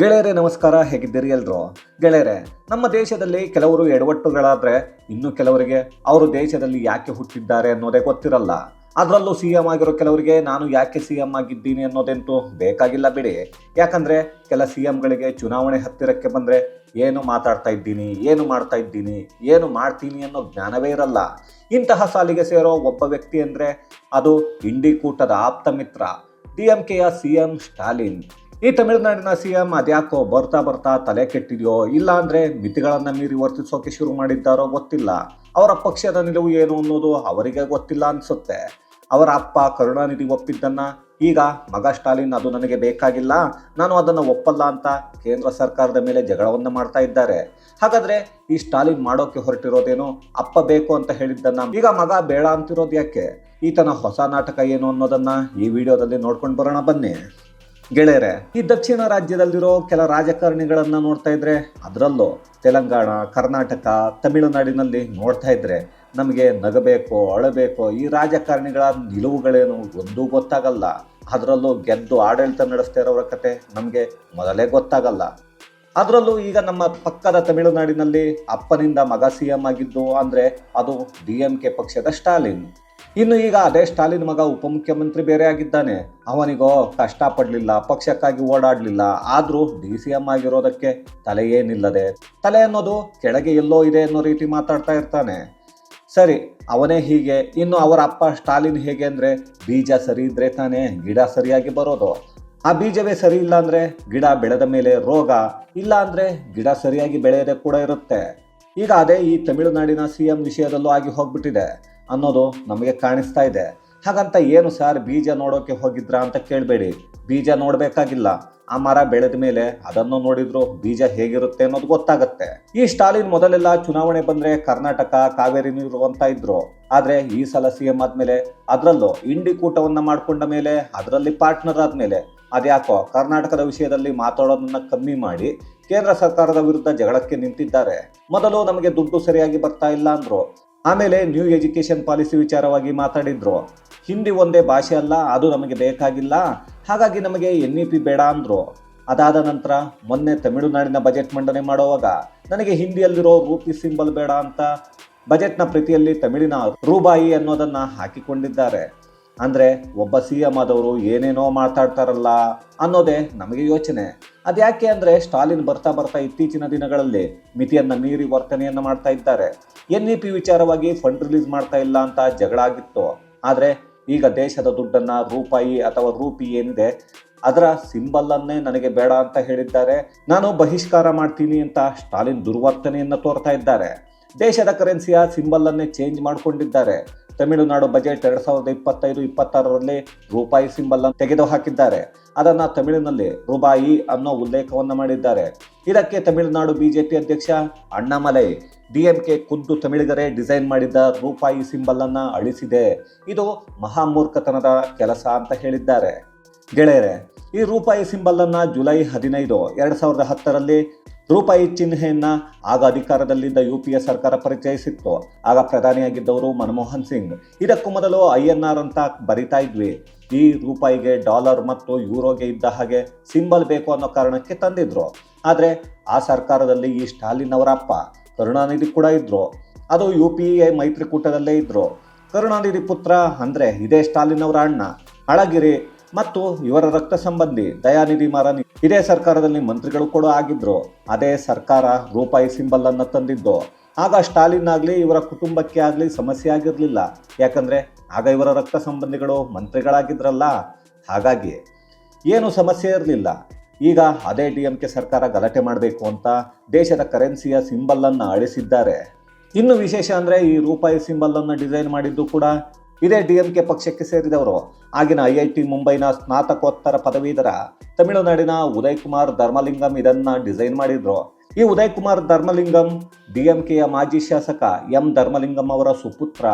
ಗೆಳೆಯರೇ, ನಮಸ್ಕಾರ. ಹೇಗಿದ್ದೀರಿ ಎಲ್ರು? ಗೆಳೆಯರೆ, ನಮ್ಮ ದೇಶದಲ್ಲಿ ಕೆಲವರು ಎಡವಟ್ಟುಗಳಾದ್ರೆ ಇನ್ನು ಕೆಲವರಿಗೆ ಅವರು ದೇಶದಲ್ಲಿ ಯಾಕೆ ಹುಟ್ಟಿದ್ದಾರೆ ಅನ್ನೋದೇ ಗೊತ್ತಿರಲ್ಲ. ಅದರಲ್ಲೂ ಸಿ ಎಂ ಆಗಿರೋ ಕೆಲವರಿಗೆ ನಾನು ಯಾಕೆ ಸಿ ಎಂ ಆಗಿದ್ದೀನಿ ಅನ್ನೋದಂತೂ ಬೇಕಾಗಿಲ್ಲ ಬಿಡಿ. ಯಾಕಂದ್ರೆ ಕೆಲ ಸಿ ಎಂಗಳಿಗೆ ಚುನಾವಣೆ ಹತ್ತಿರಕ್ಕೆ ಬಂದ್ರೆ ಏನು ಮಾತಾಡ್ತಾ ಇದ್ದೀನಿ, ಏನು ಮಾಡ್ತಾ ಇದ್ದೀನಿ, ಏನು ಮಾಡ್ತೀನಿ ಅನ್ನೋ ಜ್ಞಾನವೇ ಇರಲ್ಲ. ಇಂತಹ ಸಾಲಿಗೆ ಸೇರೋ ಒಬ್ಬ ವ್ಯಕ್ತಿ ಅಂದ್ರೆ ಅದು ಇಂಡಿ ಕೂಟದ ಆಪ್ತ ಮಿತ್ರ, ಡಿ ಎಂ ಕೆಯ ಸಿ ಎಂ ಸ್ಟಾಲಿನ್. ಈ ತಮಿಳುನಾಡಿನ ಸಿ ಎಂ ಅದ್ಯಾಕೋ ಬರ್ತಾ ಬರ್ತಾ ತಲೆ ಕೆಟ್ಟಿದೆಯೋ ಇಲ್ಲ ಅಂದ್ರೆ ಮಿತಿಗಳನ್ನ ಮೀರಿ ವರ್ತಿಸೋಕೆ ಶುರು ಮಾಡಿದ್ದಾರೋ ಗೊತ್ತಿಲ್ಲ. ಅವರ ಪಕ್ಷದ ನಿಲುವು ಏನು ಅನ್ನೋದು ಅವರಿಗೆ ಗೊತ್ತಿಲ್ಲ ಅನ್ಸುತ್ತೆ. ಅವರ ಅಪ್ಪ ಕರುಣಾನಿಧಿ ಒಪ್ಪಿದ್ದನ್ನ ಈಗ ಮಗ ಸ್ಟಾಲಿನ್ ಅದು ನನಗೆ ಬೇಕಾಗಿಲ್ಲ. ನಾನು ಅದನ್ನು ಒಪ್ಪಲ್ಲ ಅಂತ ಕೇಂದ್ರ ಸರ್ಕಾರದ ಮೇಲೆ ಜಗಳವನ್ನು ಮಾಡ್ತಾ ಇದ್ದಾರೆ. ಹಾಗಾದ್ರೆ ಈ ಸ್ಟಾಲಿನ್ ಮಾಡೋಕೆ ಹೊರಟಿರೋದೇನು ಅಪ್ಪ ಬೇಕು ಅಂತ ಹೇಳಿದ್ದನ್ನ ಈಗ ಮಗ ಬೇಡ ಅಂತಿರೋದು ಯಾಕೆ? ಈತನ ಹೊಸ ನಾಟಕ ಏನು ಅನ್ನೋದನ್ನ ಈ ವಿಡಿಯೋದಲ್ಲಿ ನೋಡ್ಕೊಂಡು ಬರೋಣ ಬನ್ನಿ. ಗೆಳೆಯರೆ, ಈ ದಕ್ಷಿಣ ರಾಜ್ಯದಲ್ಲಿರೋ ಕೆಲ ರಾಜಕಾರಣಿಗಳನ್ನ ನೋಡ್ತಾ ಇದ್ರೆ, ಅದರಲ್ಲೂ ತೆಲಂಗಾಣ, ಕರ್ನಾಟಕ, ತಮಿಳುನಾಡಿನಲ್ಲಿ ನೋಡ್ತಾ ಇದ್ರೆ ನಮಗೆ ನಗಬೇಕು, ಅಳಬೇಕು, ಈ ರಾಜಕಾರಣಿಗಳ ನಿಲುವುಗಳೇನು ಒಂದೂ ಗೊತ್ತಾಗಲ್ಲ. ಅದರಲ್ಲೂ ಗೆದ್ದು ಆಡಳಿತ ನಡೆಸ್ತಾ ಇರೋರ ಕತೆ ನಮಗೆ ಮೊದಲೇ ಗೊತ್ತಾಗಲ್ಲ. ಅದರಲ್ಲೂ ಈಗ ನಮ್ಮ ಪಕ್ಕದ ತಮಿಳುನಾಡಿನಲ್ಲಿ ಅಪ್ಪನಿಂದ ಮಗ ಸಿ ಎಂ ಆಗಿದ್ದು ಅಂದರೆ ಅದು ಡಿ ಎಂ ಕೆ ಪಕ್ಷದ ಸ್ಟಾಲಿನ್. ಇನ್ನು ಈಗ ಅದೇ ಸ್ಟಾಲಿನ್ ಮಗ ಉಪಮುಖ್ಯಮಂತ್ರಿ ಬೇರೆ ಆಗಿದ್ದಾನೆ. ಅವನಿಗೋ ಕಷ್ಟಪಡಲಿಲ್ಲ, ಪಕ್ಷಕ್ಕಾಗಿ ಓಡಾಡಲಿಲ್ಲ. ಆದರೂ ಡಿ ಸಿ ಎಂ ಆಗಿರೋದಕ್ಕೆ ತಲೆ ಏನಿಲ್ಲದೆ, ತಲೆ ಅನ್ನೋದು ಕೆಳಗೆ ಎಲ್ಲೋ ಇದೆ ಅನ್ನೋ ರೀತಿ ಮಾತಾಡ್ತಾ ಇರ್ತಾನೆ. ಸರಿ, ಅವನೇ ಹೀಗೆ, ಇನ್ನು ಅವರ ಅಪ್ಪ ಸ್ಟಾಲಿನ್ ಹೇಗೆ ಅಂದರೆ ಬೀಜ ಸರಿ ಇದ್ರೆ ತಾನೇ ಗಿಡ ಸರಿಯಾಗಿ ಬರೋದು. ಆ ಬೀಜವೇ ಸರಿ ಇಲ್ಲ ಅಂದ್ರೆ ಗಿಡ ಬೆಳೆದ ಮೇಲೆ ರೋಗ, ಇಲ್ಲ ಅಂದ್ರೆ ಗಿಡ ಸರಿಯಾಗಿ ಬೆಳೆಯದೆ ಕೂಡ ಇರುತ್ತೆ. ಈಗ ಅದೇ ಈ ತಮಿಳುನಾಡಿನ ಸಿ ಎಂ ವಿಷಯದಲ್ಲೂ ಆಗಿ ಹೋಗ್ಬಿಟ್ಟಿದೆ. ಅನ್ನೋದು ನಮಗೆ ಕಾಣಿಸ್ತಾ ಇದೆ. ಹಾಗಂತ ಏನು ಸರ್ ಬೀಜ ನೋಡೋಕೆ ಹೋಗಿದ್ರಾ ಅಂತ ಕೇಳಬೇಡಿ. ಬೀಜ ನೋಡಬೇಕಾಗಿಲ್ಲ. ಆ ಮರ ಬೆಳೆದ ಮೇಲೆ ಅದನ್ನು ನೋಡಿದ್ರು ಬೀಜ ಹೇಗಿರುತ್ತೆ ಅನ್ನೋದು ಗೊತ್ತಾಗತ್ತೆ. ಈ ಸ್ಟಾಲಿನ್ ಮೊದಲೆಲ್ಲ ಚುನಾವಣೆ ಬಂದ್ರೆ ಕರ್ನಾಟಕ, ಕಾವೇರಿ ನೀರು ಅಂತ ಇದ್ರು. ಆದ್ರೆ ಈ ಸಲ ಸಿ ಎಂ ಆದ್ಮೇಲೆ ಅದರಲ್ಲೂ ಇಂಡಿ ಕೂಟವನ್ನ ಮಾಡ್ಕೊಂಡ ಮೇಲೆ, ಅದರಲ್ಲಿ ಪಾರ್ಟ್ನರ್ ಆದ್ಮೇಲೆ ಅದ್ಯಾಕೋ ಕರ್ನಾಟಕದ ವಿಷಯದಲ್ಲಿ ಮಾತಾಡೋದನ್ನ ಕಮ್ಮಿ ಮಾಡಿ ಕೇಂದ್ರ ಸರ್ಕಾರದ ವಿರುದ್ಧ ಜಗಳಕ್ಕೆ ನಿಂತಿದ್ದಾರೆ. ಮೊದಲು ನಮಗೆ ದುಡ್ಡು ಸರಿಯಾಗಿ ಬರ್ತಾ ಇಲ್ಲ ಅಂದ್ರು. ಆಮೇಲೆ ನ್ಯೂ ಎಜುಕೇಷನ್ ಪಾಲಿಸಿ ವಿಚಾರವಾಗಿ ಮಾತಾಡಿದ್ರು. ಹಿಂದಿ ಒಂದೇ ಭಾಷೆ ಅಲ್ಲ, ಅದು ನಮಗೆ ಬೇಕಾಗಿಲ್ಲ. ಹಾಗಾಗಿ ನಮಗೆ ಎನ್ ಇ ಪಿ ಬೇಡ ಅಂದ್ರು. ಅದಾದ ನಂತರ ಮೊನ್ನೆ ತಮಿಳುನಾಡಿನ ಬಜೆಟ್ ಮಂಡನೆ ಮಾಡುವಾಗ, ನನಗೆ ಹಿಂದಿಯಲ್ಲಿರೋ ರೂಪಿ ಸಿಂಬಲ್ ಬೇಡ ಅಂತ. ಬಜೆಟ್ನ ಪ್ರತಿಯಲ್ಲಿ ತಮಿಳಿನ ರೂಬಾಯಿ ಅನ್ನೋದನ್ನ ಹಾಕಿಕೊಂಡಿದ್ದಾರೆ. ಅಂದ್ರೆ ಒಬ್ಬ ಸಿ ಎಂ ಆದವರು ಏನೇನೋ ಮಾತಾಡ್ತಾರಲ್ಲ ಅನ್ನೋದೇ ನಮಗೆ ಯೋಚನೆ. ಅದ್ಯಾಕೆ ಅಂದ್ರೆ ಸ್ಟಾಲಿನ್ ಬರ್ತಾ ಬರ್ತಾ ಇತ್ತೀಚಿನ ದಿನಗಳಲ್ಲಿ ಮಿತಿಯನ್ನು ಮೀರಿ ವರ್ತನೆಯನ್ನ ಮಾಡ್ತಾ ಇದ್ದಾರೆ. ಎನ್ ಇ ಪಿ ವಿಚಾರವಾಗಿ ಫಂಡ್ ರಿಲೀಸ್ ಮಾಡ್ತಾ ಇಲ್ಲ ಅಂತ ಜಗಳ ಆಗಿತ್ತು. ಆದರೆ ಈಗ ದೇಶದ ದುಡ್ಡನ್ನ ರೂಪಾಯಿ ಅಥವಾ ರೂಪಿ ಏನಿದೆ ಅದರ ಸಿಂಬಲ್ ಅನ್ನೇ ನನಗೆ ಬೇಡ ಅಂತ ಹೇಳಿದ್ದಾರೆ. ನಾನು ಬಹಿಷ್ಕಾರ ಮಾಡ್ತೀನಿ ಅಂತ ಸ್ಟಾಲಿನ್ ದುರ್ವರ್ತನೆಯನ್ನ ತೋರ್ತಾ ಇದ್ದಾರೆ. ದೇಶದ ಕರೆನ್ಸಿಯ ಸಿಂಬಲ್ ಅನ್ನೇ ಚೇಂಜ್ ಮಾಡಿಕೊಂಡಿದ್ದಾರೆ. ತಮಿಳುನಾಡು ಬಜೆಟ್ ಎರಡ್ ಸಾವಿರದ ಇಪ್ಪತ್ತೈದು, ಇಪ್ಪತ್ತಾರರಲ್ಲಿ ರೂಪಾಯಿ ಸಿಂಬಲ್ ಅನ್ನು ತೆಗೆದು ಹಾಕಿದ್ದಾರೆ ಅದನ್ನ ತಮಿಳಿನಲ್ಲಿ ರೂಪಾಯಿ ಅನ್ನೋ ಉಲ್ಲೇಖವನ್ನ ಮಾಡಿದ್ದಾರೆ. ಇದಕ್ಕೆ ತಮಿಳುನಾಡು ಬಿಜೆಪಿ ಅಧ್ಯಕ್ಷ ಅಣ್ಣಾಮಲೈ ಡಿಎಂಕೆ ಖುದ್ದು ತಮಿಳಿಗರೇ ಡಿಸೈನ್ ಮಾಡಿದ್ದ ರೂಪಾಯಿ ಸಿಂಬಲ್ ಅನ್ನ ಅಳಿಸಿದೆ. ಇದು ಮಹಾಮೂರ್ಖತನದ ಕೆಲಸ ಅಂತ ಹೇಳಿದ್ದಾರೆ. ಗೆಳೆಯರೆ, ಈ ರೂಪಾಯಿ ಸಿಂಬಲ್ ಅನ್ನ ಜುಲೈ ಹದಿನೈದು, ಎರಡ್ ಸಾವಿರದ ಹತ್ತರಲ್ಲಿ ರೂಪಾಯಿ ಚಿಹ್ನೆಯನ್ನ ಆಗ ಅಧಿಕಾರದಲ್ಲಿದ್ದ ಯು ಪಿ ಎ ಸರ್ಕಾರ ಪರಿಚಯಿಸಿತ್ತು. ಆಗ ಪ್ರಧಾನಿಯಾಗಿದ್ದವರು ಮನಮೋಹನ್ ಸಿಂಗ್. ಇದಕ್ಕೂ ಮೊದಲು ಐ ಆರ್ ಅಂತ ಬರಿತಾ ಇದ್ವಿ. ಈ ರೂಪಾಯಿಗೆ ಡಾಲರ್ ಮತ್ತು ಯೂರೋಗೆ ಇದ್ದ ಹಾಗೆ ಸಿಂಬಲ್ ಬೇಕು ಅನ್ನೋ ಕಾರಣಕ್ಕೆ ತಂದಿದ್ರು. ಆದರೆ ಆ ಸರ್ಕಾರದಲ್ಲಿ ಈ ಸ್ಟಾಲಿನ್ ಅವರ ಅಪ್ಪ ಕರುಣಾನಿಧಿ ಕೂಡ ಇದ್ರು. ಅದು ಯು ಪಿ ಎ ಮೈತ್ರಿಕೂಟದಲ್ಲೇ ಇದ್ರು. ಕರುಣಾನಿಧಿ ಪುತ್ರ ಅಂದ್ರೆ ಇದೇ ಸ್ಟಾಲಿನ್ ಅವರ ಅಣ್ಣ. ಅಳಗಿರಿ ಮತ್ತು ಇವರ ರಕ್ತ ಸಂಬಂಧಿ ದಯಾನಿಧಿ ಮಾರನಿ. ಇದೇ ಸರ್ಕಾರದಲ್ಲಿ ಮಂತ್ರಿಗಳು ಕೂಡ ಆಗಿದ್ರು. ಅದೇ ಸರ್ಕಾರ ರೂಪಾಯಿ ಸಿಂಬಲ್ ಅನ್ನು ತಂದಿದ್ದು. ಆಗ ಸ್ಟಾಲಿನ್ ಆಗಲಿ, ಇವರ ಕುಟುಂಬಕ್ಕೆ ಆಗಲಿ ಸಮಸ್ಯೆ ಆಗಿರಲಿಲ್ಲ. ಯಾಕಂದ್ರೆ ಆಗ ಇವರ ರಕ್ತ ಸಂಬಂಧಿಗಳು ಮಂತ್ರಿಗಳಾಗಿದ್ರಲ್ಲ. ಹಾಗಾಗಿ ಏನು ಸಮಸ್ಯೆ ಇರಲಿಲ್ಲ. ಈಗ ಅದೇ ಡಿ ಎಂ ಕೆ ಸರ್ಕಾರ ಗಲಾಟೆ ಮಾಡಬೇಕು ಅಂತ ದೇಶದ ಕರೆನ್ಸಿಯ ಸಿಂಬಲ್ ಅನ್ನ ಅಳಿಸಿದ್ದಾರೆ. ಇನ್ನು ವಿಶೇಷ ಅಂದ್ರೆ ಈ ರೂಪಾಯಿ ಸಿಂಬಲ್ ಅನ್ನ ಡಿಸೈನ್ ಮಾಡಿದ್ದು ಕೂಡ ಇದೇ ಡಿ ಎಂ ಕೆ ಪಕ್ಷಕ್ಕೆ ಸೇರಿದವರು. ಆಗಿನ ಐ ಐ ಟಿ ಮುಂಬೈನ ಸ್ನಾತಕೋತ್ತರ ಪದವೀಧರ ತಮಿಳುನಾಡಿನ ಉದಯ್ ಕುಮಾರ್ ಧರ್ಮಲಿಂಗಂ ಇದನ್ನ ಡಿಸೈನ್ ಮಾಡಿದ್ರು. ಈ ಉದಯ್ ಕುಮಾರ್ ಧರ್ಮಲಿಂಗಂ ಡಿ ಎಂ ಕೆಯ ಮಾಜಿ ಶಾಸಕ ಎಂ ಧರ್ಮಲಿಂಗಂ ಅವರ ಸುಪುತ್ರ.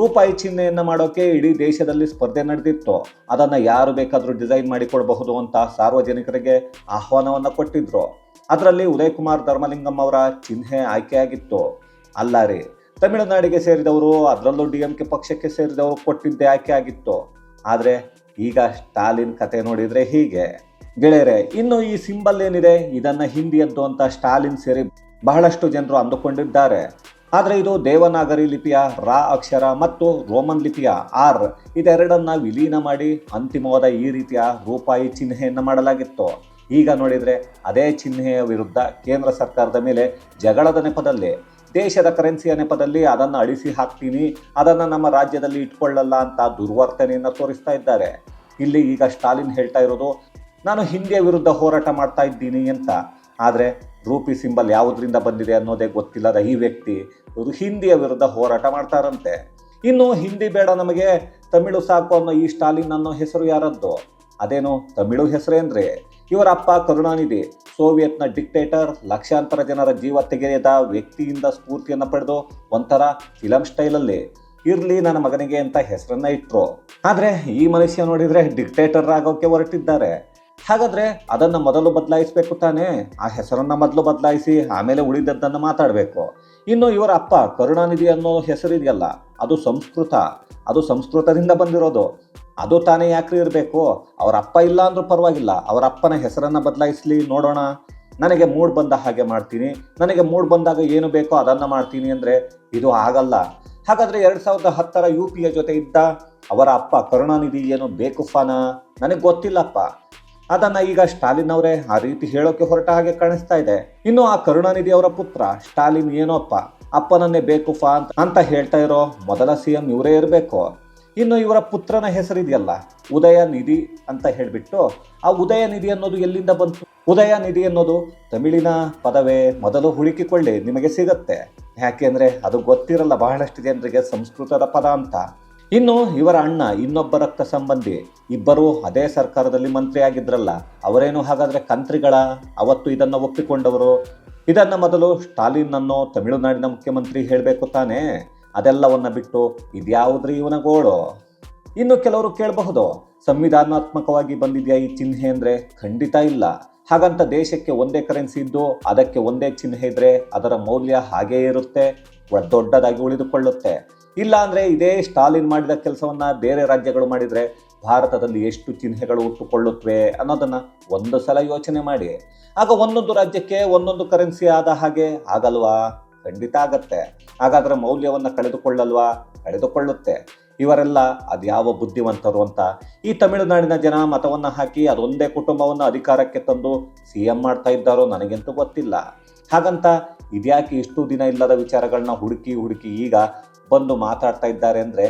ರೂಪಾಯಿ ಚಿಹ್ನೆಯನ್ನು ಮಾಡೋಕೆ ಇಡೀ ದೇಶದಲ್ಲಿ ಸ್ಪರ್ಧೆ ನಡೆದಿತ್ತು. ಅದನ್ನು ಯಾರು ಬೇಕಾದರೂ ಡಿಸೈನ್ ಮಾಡಿಕೊಡಬಹುದು ಅಂತ ಸಾರ್ವಜನಿಕರಿಗೆ ಆಹ್ವಾನವನ್ನು ಕೊಟ್ಟಿದ್ರು. ಅದರಲ್ಲಿ ಉದಯ್ ಕುಮಾರ್ ಧರ್ಮಲಿಂಗಂ ಅವರ ಚಿಹ್ನೆ ಆಯ್ಕೆಯಾಗಿತ್ತು. ಅಲ್ಲ ತಮಿಳುನಾಡಿಗೆ ಸೇರಿದವರು, ಅದರಲ್ಲೂ ಡಿ ಎಂ ಕೆ ಪಕ್ಷಕ್ಕೆ ಸೇರಿದವರು ಕೊಟ್ಟಿದ್ದೇ ಆಯ್ಕೆ ಆಗಿತ್ತು. ಆದರೆ ಈಗ ಸ್ಟಾಲಿನ್ ಕತೆ ನೋಡಿದರೆ ಹೀಗೆ. ಗೆಳೆಯರೆ, ಇನ್ನು ಈ ಸಿಂಬಲ್ ಏನಿದೆ? ಇದನ್ನ ಹಿಂದಿಯದ್ದು ಅಂತ ಸ್ಟಾಲಿನ್ ಸೇರಿ ಬಹಳಷ್ಟು ಜನರು ಅಂದುಕೊಂಡಿದ್ದಾರೆ. ಆದರೆ ಇದು ದೇವನಾಗರಿ ಲಿಪಿಯ, ರಾ ಅಕ್ಷರ ಮತ್ತು ರೋಮನ್ ಲಿಪಿಯ ಆರ್ ಇದೆರಡನ್ನ ವಿಲೀನ ಮಾಡಿ ಅಂತಿಮವಾದ ಈ ರೀತಿಯ ರೂಪಾಯಿ ಚಿಹ್ನೆಯನ್ನು ಮಾಡಲಾಗಿತ್ತು. ಈಗ ನೋಡಿದರೆ ಅದೇ ಚಿಹ್ನೆಯ ವಿರುದ್ಧ ಕೇಂದ್ರ ಸರ್ಕಾರದ ಮೇಲೆ ಜಗಳದ ನೆಪದಲ್ಲಿ ದೇಶದ ಕರೆನ್ಸಿಯ ನೆಪದಲ್ಲಿ ಅದನ್ನು ಅಳಿಸಿ ಹಾಕ್ತೀನಿ, ಅದನ್ನು ನಮ್ಮ ರಾಜ್ಯದಲ್ಲಿ ಇಟ್ಕೊಳ್ಳಲ್ಲ ಅಂತ ದುರ್ವರ್ತನೆಯನ್ನು ತೋರಿಸ್ತಾ ಇದ್ದಾರೆ. ಇಲ್ಲಿ ಈಗ ಸ್ಟಾಲಿನ್ ಹೇಳ್ತಾ ಇರೋದು, ನಾನು ಹಿಂದಿಯ ವಿರುದ್ಧ ಹೋರಾಟ ಮಾಡ್ತಾ ಇದ್ದೀನಿ ಅಂತ. ಆದರೆ ರೂಪಿ ಸಿಂಬಲ್ ಯಾವುದರಿಂದ ಬಂದಿದೆ ಅನ್ನೋದೇ ಗೊತ್ತಿಲ್ಲದ ಈ ವ್ಯಕ್ತಿ ಹಿಂದಿಯ ವಿರುದ್ಧ ಹೋರಾಟ ಮಾಡ್ತಾರಂತೆ. ಇನ್ನು ಹಿಂದಿ ಬೇಡ ನಮಗೆ, ತಮಿಳು ಸಾಕು ಅನ್ನೋ ಈ ಸ್ಟಾಲಿನ್ ಅನ್ನೋ ಹೆಸರು ಯಾರದ್ದು? ಅದೇನು ತಮಿಳು ಹೆಸರೇನ್ರಿ? ಇವರ ಅಪ್ಪ ಕರುಣಾನಿಧಿ, ಸೋವಿಯತ್ನ ಡಿಕ್ಟೇಟರ್, ಲಕ್ಷಾಂತರ ಜನರ ಜೀವ ತೆಗೆಯದ ವ್ಯಕ್ತಿಯಿಂದ ಸ್ಫೂರ್ತಿಯನ್ನು ಪಡೆದು ಒಂಥರ ಫಿಲಂ ಸ್ಟೈಲಲ್ಲಿ. ಇರಲಿ ನನ್ನ ಮಗನಿಗೆ ಅಂತ ಹೆಸರನ್ನ ಇಟ್ಟರು ಆದರೆ ಈ ಮನುಷ್ಯ ನೋಡಿದರೆ ಡಿಕ್ಟೇಟರ್ ಆಗೋಕ್ಕೆ ಹೊರಟಿದ್ದಾರೆ. ಹಾಗಾದರೆ ಅದನ್ನು ಮೊದಲು ಬದಲಾಯಿಸಬೇಕು ತಾನೇ? ಆ ಹೆಸರನ್ನು ಮೊದಲು ಬದಲಾಯಿಸಿ ಆಮೇಲೆ ಉಳಿದದ್ದನ್ನು ಮಾತಾಡಬೇಕು. ಇನ್ನು ಇವರ ಅಪ್ಪ ಕರುಣಾನಿಧಿ ಅನ್ನೋ ಹೆಸರಿದೆಯಲ್ಲ, ಅದು ಸಂಸ್ಕೃತ. ಅದು ಸಂಸ್ಕೃತದಿಂದ ಬಂದಿರೋದು. ಅದು ತಾನೇ ಯಾಕ್ರಿ ಇರಬೇಕು? ಅವರ ಅಪ್ಪ ಇಲ್ಲ ಅಂದ್ರೂ ಪರವಾಗಿಲ್ಲ. ಅವರ ಅಪ್ಪನ ಹೆಸರನ್ನು ಬದಲಾಯಿಸ್ಲಿ, ನೋಡೋಣ. ನನಗೆ ಮೂಡ್ ಬಂದ ಹಾಗೆ ಮಾಡ್ತೀನಿ. ನನಗೆ ಮೂಡ್ ಬಂದಾಗ ಏನು ಬೇಕೋ ಅದನ್ನು ಮಾಡ್ತೀನಿ ಅಂದರೆ ಇದು ಆಗಲ್ಲ. ಹಾಗಾದರೆ ಎರಡು ಸಾವಿರದ ಹತ್ತರ ಯು ಪಿಯ ಜೊತೆ ಇದ್ದ ಅವರ ಅಪ್ಪ ಕರುಣಾನಿಧಿ ಏನು ಬೇಕುಫಾನ ನನಗೆ ಗೊತ್ತಿಲ್ಲಪ್ಪ. ಅದನ್ನು ಈಗ ಸ್ಟಾಲಿನ್ ಅವರೇ ಆ ರೀತಿ ಹೇಳೋಕೆ ಹೊರಟ ಹಾಗೆ ಕಾಣಿಸ್ತಾ ಇದೆ. ಇನ್ನು ಆ ಕರುಣಾನಿಧಿ ಅವರ ಪುತ್ರ ಸ್ಟಾಲಿನ್ ಏನೋಪ್ಪ? ಅಪ್ಪನನ್ನೇ ಬೇಕುಫಾ ಅಂತ ಅಂತ ಹೇಳ್ತಾ ಇರೋ ಮೊದಲ ಸಿ ಎಂ ಇವರೇ ಇರಬೇಕು. ಇನ್ನು ಇವರ ಪುತ್ರನ ಹೆಸರಿದೆಯಲ್ಲ, ಉದಯ ನಿಧಿ ಅಂತ ಹೇಳಿಬಿಟ್ಟು, ಆ ಉದಯ ನಿಧಿ ಅನ್ನೋದು ಎಲ್ಲಿಂದ ಬಂತು? ಉದಯ ನಿಧಿ ಅನ್ನೋದು ತಮಿಳಿನ ಪದವೇ, ಮೊದಲು ಹುಡುಕಿಕೊಳ್ಳಿ, ನಿಮಗೆ ಸಿಗತ್ತೆ. ಯಾಕೆಂದ್ರೆ ಅದು ಗೊತ್ತಿರಲ್ಲ, ಬಹಳಷ್ಟು ಜನರಿಗೆ ಸಂಸ್ಕೃತದ ಪದ ಅಂತ. ಇನ್ನು ಇವರ ಅಣ್ಣ, ಇನ್ನೊಬ್ಬ ರಕ್ತ ಸಂಬಂಧಿ, ಇಬ್ಬರೂ ಅದೇ ಸರ್ಕಾರದಲ್ಲಿ ಮಂತ್ರಿ ಆಗಿದ್ರಲ್ಲ ಅವರೇನು ಹಾಗಾದ್ರೆ ಕಂತ್ರಿಗಳ? ಅವತ್ತು ಇದನ್ನು ಒಪ್ಪಿಕೊಂಡವರು. ಇದನ್ನ ಮೊದಲು ಸ್ಟಾಲಿನ್ ಅನ್ನೋ ತಮಿಳುನಾಡಿನ ಮುಖ್ಯಮಂತ್ರಿ ಹೇಳಬೇಕು ತಾನೇ. ಅದೆಲ್ಲವನ್ನ ಬಿಟ್ಟು ಇದ್ಯಾವುದ್ರಿ ಇವನ ಗೋಳು. ಇನ್ನು ಕೆಲವರು ಕೇಳಬಹುದು, ಸಂವಿಧಾನಾತ್ಮಕವಾಗಿ ಬಂದಿದೆಯಾ ಈ ಚಿಹ್ನೆ ಅಂದ್ರೆ? ಖಂಡಿತ ಇಲ್ಲ. ಹಾಗಂತ ದೇಶಕ್ಕೆ ಒಂದೇ ಕರೆನ್ಸಿ ಇದ್ದು ಅದಕ್ಕೆ ಒಂದೇ ಚಿಹ್ನೆ ಇದ್ರೆ ಅದರ ಮೌಲ್ಯ ಹಾಗೇ ಇರುತ್ತೆ ದೊಡ್ಡದಾಗಿ ಉಳಿದುಕೊಳ್ಳುತ್ತೆ. ಇಲ್ಲ ಅಂದ್ರೆ ಇದೇ ಸ್ಟಾಲಿನ್ ಮಾಡಿದ ಕೆಲಸವನ್ನ ಬೇರೆ ರಾಜ್ಯಗಳು ಮಾಡಿದ್ರೆ ಭಾರತದಲ್ಲಿ ಎಷ್ಟು ಚಿಹ್ನೆಗಳು ಹುಟ್ಟುಕೊಳ್ಳುತ್ತವೆ ಅನ್ನೋದನ್ನ ಒಂದು ಸಲ ಯೋಚನೆ ಮಾಡಿ. ಆಗ ಒಂದೊಂದು ರಾಜ್ಯಕ್ಕೆ ಒಂದೊಂದು ಕರೆನ್ಸಿ ಆದ ಹಾಗೆ ಆಗಲ್ವಾ? ಖಂಡಿತ ಆಗತ್ತೆ. ಹಾಗಾದ್ರೆ ಮೌಲ್ಯವನ್ನ ಕಳೆದುಕೊಳ್ಳಲ್ವಾ? ಕಳೆದುಕೊಳ್ಳುತ್ತೆ. ಇವರೆಲ್ಲ ಅದ್ಯಾವ ಬುದ್ಧಿವಂತರು ಅಂತ. ಈ ತಮಿಳುನಾಡಿನ ಜನ ಮತವನ್ನ ಹಾಕಿ ಅದೊಂದೇ ಕುಟುಂಬವನ್ನ ಅಧಿಕಾರಕ್ಕೆ ತಂದು ಸಿ ಎಂ ಮಾಡ್ತಾ ಇದ್ದಾರೋ ನನಗಂತೂ ಗೊತ್ತಿಲ್ಲ. ಹಾಗಂತ ಇದ್ಯಾಕೆ ಇಷ್ಟು ದಿನ ಇಲ್ಲದ ವಿಚಾರಗಳನ್ನ ಹುಡುಕಿ ಹುಡುಕಿ ಈಗ ಬಂದು ಮಾತಾಡ್ತಾ ಇದ್ದಾರೆ ಅಂದ್ರೆ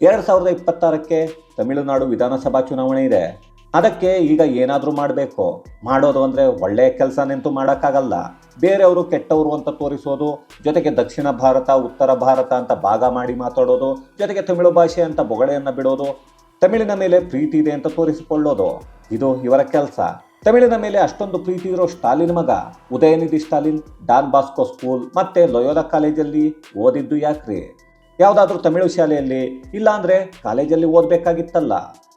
ಎರಡು ಸಾವಿರದ ಇಪ್ಪತ್ತಾರಕ್ಕೆ ತಮಿಳುನಾಡು ವಿಧಾನಸಭಾ ಚುನಾವಣೆ ಇದೆ. ಅದಕ್ಕೆ ಈಗ ಏನಾದರೂ ಮಾಡಬೇಕು. ಮಾಡೋದು ಅಂದರೆ ಒಳ್ಳೆಯ ನಿಂತು ಮಾಡೋಕ್ಕಾಗಲ್ಲ. ಬೇರೆಯವರು ಕೆಟ್ಟವರು ಅಂತ ತೋರಿಸೋದು, ಜೊತೆಗೆ ದಕ್ಷಿಣ ಭಾರತ, ಉತ್ತರ ಭಾರತ ಅಂತ ಭಾಗ ಮಾಡಿ ಮಾತಾಡೋದು, ಜೊತೆಗೆ ತಮಿಳು ಭಾಷೆ ಅಂತ ಬೊಗಳೆಯನ್ನು ಬಿಡೋದು, ತಮಿಳಿನ ಮೇಲೆ ಪ್ರೀತಿ ಇದೆ ಅಂತ ತೋರಿಸಿಕೊಳ್ಳೋದು. ಇದು ಇವರ ಕೆಲಸ. ತಮಿಳಿನ ಮೇಲೆ ಅಷ್ಟೊಂದು ಪ್ರೀತಿ ಇರೋ ಸ್ಟಾಲಿನ್ ಮಗ, Udhayanidhi Stalin, Don Bosco school, ಮತ್ತೆ ಲೊಯೋಲಾ ಕಾಲೇಜಲ್ಲಿ ಓದಿದ್ದು ಯಾಕ್ರಿ? ಯಾವುದಾದ್ರೂ ತಮಿಳು ಶಾಲೆಯಲ್ಲಿ, ಇಲ್ಲಾಂದ್ರೆ ಕಾಲೇಜಲ್ಲಿ ಓದಬೇಕಾಗಿತ್ತಲ್ಲ.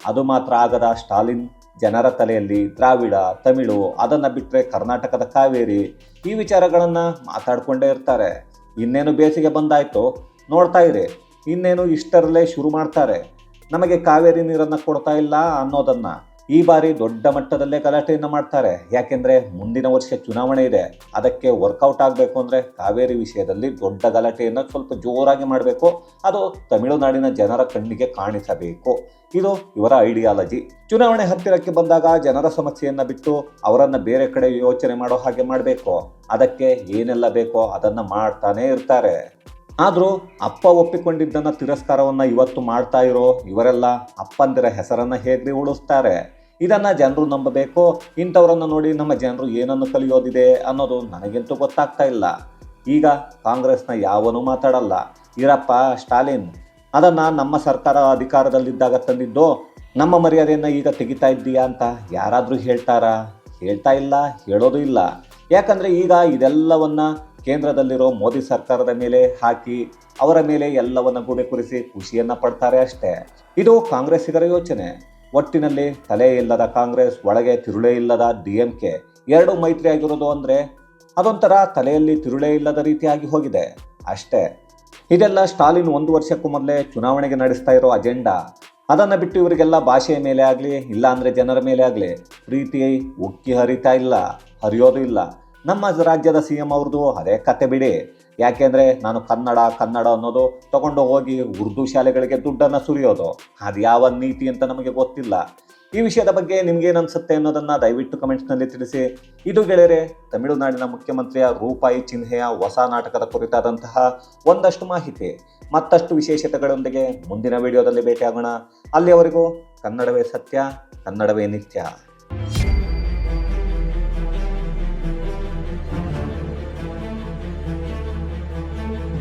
ಅದು ಮಾತ್ರ ಆಗದ ಸ್ಟಾಲಿನ್ ಜನರ ತಲೆಯಲ್ಲಿ ದ್ರಾವಿಡ, ತಮಿಳು, ಅದನ್ನು ಬಿಟ್ಟರೆ ಕರ್ನಾಟಕದ ಕಾವೇರಿ ಈ ವಿಚಾರಗಳನ್ನು ಮಾತಾಡಿಕೊಂಡೇ ಇರ್ತಾರೆ. ಇನ್ನೇನು ಬೇಸಿಗೆ ಬಂದಾಯಿತು ನೋಡ್ತಾ ಇರಿ. ಇನ್ನೇನು ಇಷ್ಟರಲ್ಲೇ ಶುರು ಮಾಡ್ತಾರೆ. ನಮಗೆ ಕಾವೇರಿ ನೀರನ್ನು ಕೊಡ್ತಾ ಇಲ್ಲ ಅನ್ನೋದನ್ನ. ಈ ಬಾರಿ ದೊಡ್ಡ ಮಟ್ಟದಲ್ಲೇ ಗಲಾಟೆಯನ್ನು ಮಾಡ್ತಾರೆ. ಯಾಕೆಂದ್ರೆ ಮುಂದಿನ ವರ್ಷ ಚುನಾವಣೆ ಇದೆ. ಅದಕ್ಕೆ ವರ್ಕೌಟ್ ಆಗಬೇಕು ಅಂದರೆ ಕಾವೇರಿ ವಿಷಯದಲ್ಲಿ ದೊಡ್ಡ ಗಲಾಟೆಯನ್ನು ಸ್ವಲ್ಪ ಜೋರಾಗಿ ಮಾಡಬೇಕು. ಅದು ತಮಿಳುನಾಡಿನ ಜನರ ಕಣ್ಣಿಗೆ ಕಾಣಿಸಬೇಕು. ಇದು ಇವರ ಐಡಿಯಾಲಜಿ ಚುನಾವಣೆ ಹತ್ತಿರಕ್ಕೆ ಬಂದಾಗ ಜನರ ಸಮಸ್ಯೆಯನ್ನು ಬಿಟ್ಟು ಅವರನ್ನು ಬೇರೆ ಕಡೆ ಯೋಚನೆ ಮಾಡೋ ಹಾಗೆ ಮಾಡಬೇಕು. ಅದಕ್ಕೆ ಏನೆಲ್ಲ ಬೇಕೋ ಅದನ್ನು ಮಾಡ್ತಾನೆ ಇರ್ತಾರೆ. ಆದರೂ ಅಪ್ಪ ಒಪ್ಪಿಕೊಂಡಿದ್ದನ್ನ ತಿರಸ್ಕಾರವನ್ನು ಇವತ್ತು ಮಾಡ್ತಾ ಇರೋ ಇವರೆಲ್ಲ ಅಪ್ಪಂದಿರ ಹೆಸರನ್ನು ಹೇಗ್ರಿ ಉಳಿಸ್ತಾರೆ? ಇದನ್ನ ಜನರು ನಂಬಬೇಕು. ಇಂಥವರನ್ನು ನೋಡಿ ನಮ್ಮ ಜನರು ಏನನ್ನು ಕಲಿಯೋದಿದೆ ಅನ್ನೋದು ನನಗಂತೂ ಗೊತ್ತಾಗ್ತಾ ಇಲ್ಲ. ಈಗ ಕಾಂಗ್ರೆಸ್ನ ಯಾವನೂ ಮಾತಾಡಲ್ಲ. ಇರಪ್ಪ, ಸ್ಟಾಲಿನ್, ಅದನ್ನು ನಮ್ಮ ಸರ್ಕಾರ ಅಧಿಕಾರದಲ್ಲಿದ್ದಾಗ ತಂದಿದ್ದು ನಮ್ಮ ಮರ್ಯಾದೆಯನ್ನು ಈಗ ತೆಗಿತಾ ಇದ್ದೀಯಾ ಅಂತ ಯಾರಾದರೂ ಹೇಳ್ತಾರಾ? ಹೇಳ್ತಾ ಇಲ್ಲ, ಹೇಳೋದು ಇಲ್ಲ. ಯಾಕಂದರೆ ಈಗ ಇದೆಲ್ಲವನ್ನು ಕೇಂದ್ರದಲ್ಲಿರೋ ಮೋದಿ ಸರ್ಕಾರದ ಮೇಲೆ ಹಾಕಿ ಅವರ ಮೇಲೆ ಎಲ್ಲವನ್ನ ಗುಣೆ ಕುರಿಸಿ ಖುಷಿಯನ್ನು ಪಡ್ತಾರೆ ಅಷ್ಟೇ. ಇದು ಕಾಂಗ್ರೆಸ್ಸಿಗರ ಯೋಚನೆ. ಒಟ್ಟಿನಲ್ಲಿ ತಲೆ ಇಲ್ಲದ ಕಾಂಗ್ರೆಸ್, ಒಳಗೆ ತಿರುಳೆ ಇಲ್ಲದ ಡಿ ಎಂ ಕೆ, ಎರಡು ಮೈತ್ರಿ ಆಗಿರೋದು ಅಂದರೆ ಅದೊಂಥರ ತಲೆಯಲ್ಲಿ ತಿರುಳೆ ಇಲ್ಲದ ರೀತಿಯಾಗಿ ಹೋಗಿದೆ. ಅಷ್ಟೇ, ಇದೆಲ್ಲ ಸ್ಟಾಲಿನ್ ಒಂದು ವರ್ಷಕ್ಕೂ ಮೊದಲೇ ಚುನಾವಣೆಗೆ ನಡೆಸ್ತಾ ಇರೋ ಅಜೆಂಡಾ. ಅದನ್ನು ಬಿಟ್ಟು ಇವರಿಗೆಲ್ಲ ಭಾಷೆಯ ಮೇಲೆ ಆಗಲಿ, ಇಲ್ಲ ಅಂದರೆ ಜನರ ಮೇಲೆ ಆಗಲಿ, ಪ್ರೀತಿ ಉಕ್ಕಿ ಹರಿತಾ ಇಲ್ಲ, ಹರಿಯೋದು ಇಲ್ಲ. ನಮ್ಮ ರಾಜ್ಯದ ಸಿ ಎಂ ಅವ್ರದ್ದು ಅದೇ ಕತೆ ಬಿಡಿ. ಯಾಕೆಂದರೆ ನಾನು ಕನ್ನಡ ಕನ್ನಡ ಅನ್ನೋದು ತಗೊಂಡು ಹೋಗಿ ಉರ್ದು ಶಾಲೆಗಳಿಗೆ ದುಡ್ಡನ್ನು ಸುರಿಯೋದು. ಅದು ಯಾವ ನೀತಿ ಅಂತ ನಮಗೆ ಗೊತ್ತಿಲ್ಲ. ಈ ವಿಷಯದ ಬಗ್ಗೆ ನಿಮ್ಗೇನು ಅನ್ಸುತ್ತೆ ಅನ್ನೋದನ್ನು ದಯವಿಟ್ಟು ಕಮೆಂಟ್ಸ್ನಲ್ಲಿ ತಿಳಿಸಿ. ಇದು ಗೆಳೆಯರೆ, ತಮಿಳುನಾಡಿನ ಮುಖ್ಯಮಂತ್ರಿಯ ರೂಪಾಯಿ ಚಿಹ್ನೆಯ ಹೊಸ ನಾಟಕದ ಕುರಿತಾದಂತಹ ಒಂದಷ್ಟು ಮಾಹಿತಿ. ಮತ್ತಷ್ಟು ವಿಶೇಷತೆಗಳೊಂದಿಗೆ ಮುಂದಿನ ವಿಡಿಯೋದಲ್ಲಿ ಭೇಟಿಯಾಗೋಣ. ಅಲ್ಲಿಯವರೆಗೂ ಕನ್ನಡವೇ ಸತ್ಯ, ಕನ್ನಡವೇ ನಿತ್ಯ.